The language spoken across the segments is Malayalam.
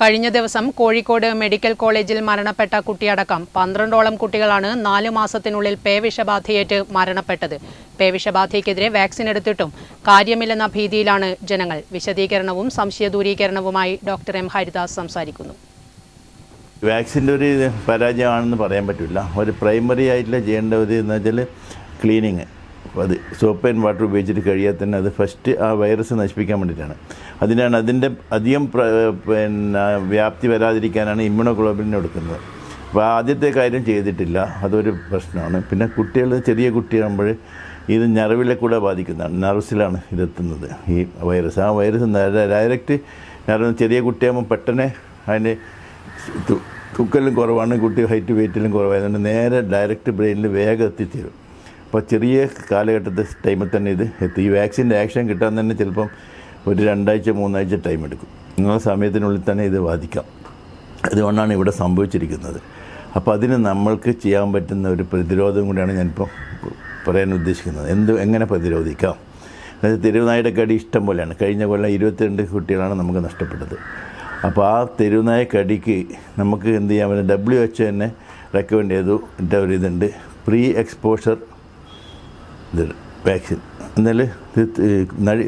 കഴിഞ്ഞ ദിവസം കോഴിക്കോട് മെഡിക്കൽ കോളേജിൽ മരണപ്പെട്ട കുട്ടിയടക്കം പന്ത്രണ്ടോളം കുട്ടികളാണ് നാലു മാസത്തിനുള്ളിൽ പേവിഷബാധയേറ്റ് മരണപ്പെട്ടത്. പേവിഷബാധയ്ക്കെതിരെ വാക്സിൻ എടുത്തിട്ടും കാര്യമില്ലെന്ന ഭീതിയിലാണ് ജനങ്ങൾ. വിശദീകരണവും സംശയദൂരീകരണവുമായി ഡോക്ടർ എം. ഹരിദാസ് സംസാരിക്കുന്നു. വാക്സിന്റെ ഒരു പരാജയമാണെന്ന് പറയാൻ പറ്റില്ല. ഒരു പ്രൈമറി ആയിട്ടുള്ള ചെയ്യേണ്ട ഒരു എന്ന് വെച്ചാൽ ക്ലീനിങ്. അത് സോപ്പ് ആൻഡ് വാട്ടർ ഉപയോഗിച്ചിട്ട് കഴിയാൽ തന്നെ അത് ഫസ്റ്റ് ആ വൈറസ് നശിപ്പിക്കാൻ വേണ്ടിയിട്ടാണ്. അതിനാണ് അതിന്റെ അധികം പിന്നെ വ്യാപ്തി വരാതിരിക്കാനാണ് ഇമ്മ്യൂണോഗ്ലോബിലിനെ എടുക്കുന്നത്. അപ്പോൾ ആദ്യത്തെ കാര്യം ചെയ്തിട്ടില്ല. അതൊരു പ്രശ്നമാണ്. പിന്നെ കുട്ടികൾ ചെറിയ കുട്ടിയാകുമ്പോൾ ഇത് ഞറവിലെ കൂടെ ബാധിക്കുന്നതാണ്. നർവ്സിലാണ് ഇതെത്തുന്നത് ഈ വൈറസ് ആ വൈറസ് ഡയറക്റ്റ് ഞറവ് ചെറിയ കുട്ടിയാകുമ്പോൾ പെട്ടെന്ന് അതിന് തു- തൂക്കലും കുറവാണ്. കുട്ടി ഹൈറ്റ് വെയിറ്റിലും കുറവായതുകൊണ്ട് നേരെ ഡയറക്റ്റ് ബ്രെയിനിൽ വേഗം എത്തിച്ചേരും. അപ്പോൾ ചെറിയ കാലഘട്ടത്തെ ടൈമിൽ തന്നെ ഇത് എത്തി. ഈ വാക്സിന്റെ ആക്ഷൻ കിട്ടാൻ തന്നെ ചിലപ്പം ഒരു രണ്ടാഴ്ച മൂന്നാഴ്ച ടൈം എടുക്കും. ആ സമയത്തിനുള്ളിൽ തന്നെ ഇത് ബാധിക്കാം. അതുകൊണ്ടാണ് ഇവിടെ സംഭവിച്ചിരിക്കുന്നത്. അപ്പോൾ അതിന് നമ്മൾക്ക് ചെയ്യാൻ പറ്റുന്ന ഒരു പ്രതിരോധം കൂടിയാണ് ഞാനിപ്പോൾ പറയാൻ ഉദ്ദേശിക്കുന്നത്. എന്ത് എങ്ങനെ പ്രതിരോധിക്കാം? അതായത് തെരുവുനായുടെ ഇഷ്ടം പോലെയാണ്. കഴിഞ്ഞ കൊല്ലം ഇരുപത്തിരണ്ട് കുട്ടികളാണ് നമുക്ക് നഷ്ടപ്പെട്ടത്. അപ്പോൾ ആ തെരുവുനായ കടിക്ക് നമുക്ക് എന്ത് ചെയ്യാൻ പറ്റും? ഡബ്ല്യു എച്ച് തന്നെ റെക്കമെൻഡ് ചെയ്തു. ഒരു ഇതുണ്ട്. പ്രീ എക്സ്പോഷർ ഇത് വാക്സിൻ എന്നാൽ ഇത്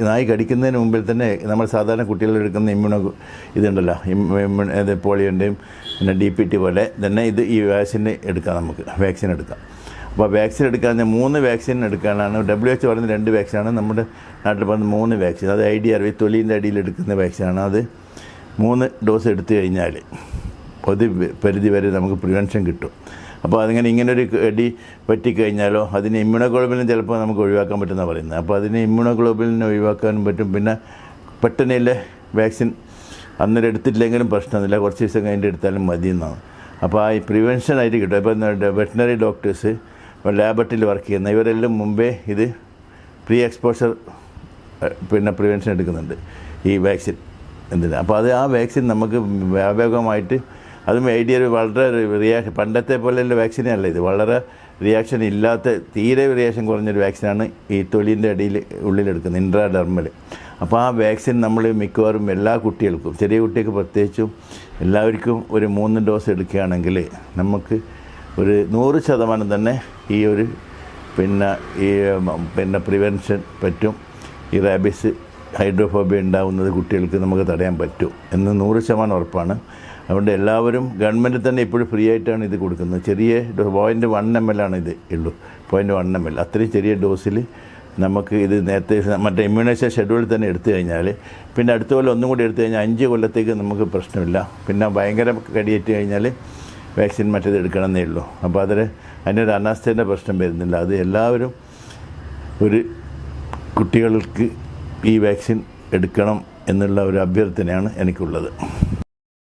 നായി കടിക്കുന്നതിന് മുമ്പിൽ തന്നെ നമ്മൾ സാധാരണ കുട്ടികളെടുക്കുന്ന ഇമ്മ്യൂണോ ഇതുണ്ടല്ലോ ഇമ്മ്യൂൺ അത് പോളിയോന്റെയും പിന്നെ ഡി പി ടി പോലെ തന്നെ ഇത് ഈ വാക്സിൻ എടുക്കാം നമുക്ക് വാക്സിൻ എടുക്കാം. അപ്പോൾ വാക്സിൻ എടുക്കാൻ മൂന്ന് വാക്സിൻ എടുക്കാനാണ് ഡബ്ല്യു എച്ച് പറയുന്ന രണ്ട് വാക്സിനാണ് നമ്മുടെ നാട്ടിൽ പറയുന്ന മൂന്ന് വാക്സിൻ. അത് ഐ ഡി ആർ വി തൊലിന്റെ അടിയിൽ എടുക്കുന്ന വാക്സിനാണ് അത് മൂന്ന് ഡോസ് എടുത്തു കഴിഞ്ഞാൽ പൊതു പരിധി വരെ നമുക്ക് പ്രിവെൻഷൻ കിട്ടും. അപ്പോൾ അതിങ്ങനെ ഇങ്ങനൊരു അടി പറ്റിക്കഴിഞ്ഞാലോ അതിന് ഇമ്മ്യൂണോഗ്ലോബിലിൻ ചിലപ്പോൾ നമുക്ക് ഒഴിവാക്കാൻ പറ്റുന്ന പറയുന്നത്. അപ്പോൾ അതിന് ഇമ്മ്യൂണോഗ്ലോബിലിനെ ഒഴിവാക്കാനും പറ്റും. പിന്നെ പെട്ടെന്നില്ല വാക്സിൻ അന്നേരം എടുത്തിട്ടില്ലെങ്കിലും പ്രശ്നമൊന്നുമില്ല. കുറച്ച് ദിവസം കഴിഞ്ഞിട്ട് എടുത്താലും മതി എന്നാണ്. അപ്പോൾ ആ പ്രിവെൻഷൻ ആയിട്ട് കിട്ടും. ഇപ്പോൾ വെറ്റിനറി ഡോക്ടേഴ്സ് ലാബറട്ടറിയിൽ വർക്ക് ചെയ്യുന്ന ഇവരെല്ലാം മുമ്പേ ഇത് പ്രീ എക്സ്പോഷർ പിന്നെ പ്രിവെൻഷൻ എടുക്കുന്നുണ്ട് ഈ വാക്സിൻ. എന്തിനാണ് അപ്പോൾ അത് ആ വാക്സിൻ നമുക്ക് വ്യാപകമായിട്ട് അതും ഐ ഡി വളരെ റിയാക്ഷൻ പണ്ടത്തെ പോലെയുള്ള വാക്സിനേ അല്ല ഇത്. വളരെ റിയാക്ഷൻ ഇല്ലാത്ത തീരെ റിയാക്ഷൻ കുറഞ്ഞൊരു വാക്സിനാണ് ഈ തൊലിന്റെ അടിയിൽ ഉള്ളിലെടുക്കുന്നത് ഇൻട്രാഡെർമൽ അപ്പോൾ ആ വാക്സിൻ നമ്മൾ മിക്കവാറും എല്ലാ കുട്ടികൾക്കും ചെറിയ കുട്ടികൾക്ക് പ്രത്യേകിച്ചും എല്ലാവർക്കും ഒരു മൂന്ന് ഡോസ് എടുക്കുകയാണെങ്കിൽ നമുക്ക് ഒരു നൂറ് ശതമാനം തന്നെ ഈ ഒരു പിന്നെ ഈ പിന്നെ പ്രിവെൻഷൻ പറ്റും. ഈ റാബിസ് ഹൈഡ്രോഫോബിയ ഉണ്ടാകുന്നത് കുട്ടികൾക്ക് നമുക്ക് തടയാൻ പറ്റും എന്ന് നൂറ് ശതമാനം ഉറപ്പാണ്. അതുകൊണ്ട് എല്ലാവരും ഗവൺമെന്റ് തന്നെ ഇപ്പോഴും ഫ്രീ ആയിട്ടാണ് ഇത് കൊടുക്കുന്നത്. ചെറിയ പോയിന്റ് വൺ എം എൽ ആണ് ഇത് ഉള്ളൂ. പോയിന്റ് വൺ എം എൽ അത്രയും ചെറിയ ഡോസിൽ നമുക്ക് ഇത് നേരത്തെ മറ്റേ ഇമ്മ്യൂണൈസേഷൻ ഷെഡ്യൂളിൽ തന്നെ എടുത്തു കഴിഞ്ഞാൽ പിന്നെ അടുത്ത കൊല്ലം ഒന്നും കൂടി എടുത്തു കഴിഞ്ഞാൽ അഞ്ച് കൊല്ലത്തേക്ക് നമുക്ക് പ്രശ്നമില്ല. പിന്നെ ഭയങ്കര കടിയേറ്റ് കഴിഞ്ഞാൽ വാക്സിൻ മറ്റേത് എടുക്കണമെന്നേ ഉള്ളൂ. അപ്പോൾ അതിൽ അതിനൊരു അനാസ്ഥേന്റെ പ്രശ്നം വരുന്നില്ല. അത് എല്ലാവരും ഒരു കുട്ടികൾക്ക് ഈ വാക്സിൻ എടുക്കണം എന്നുള്ള ഒരു അഭ്യർത്ഥനയാണ് എനിക്കുള്ളത്.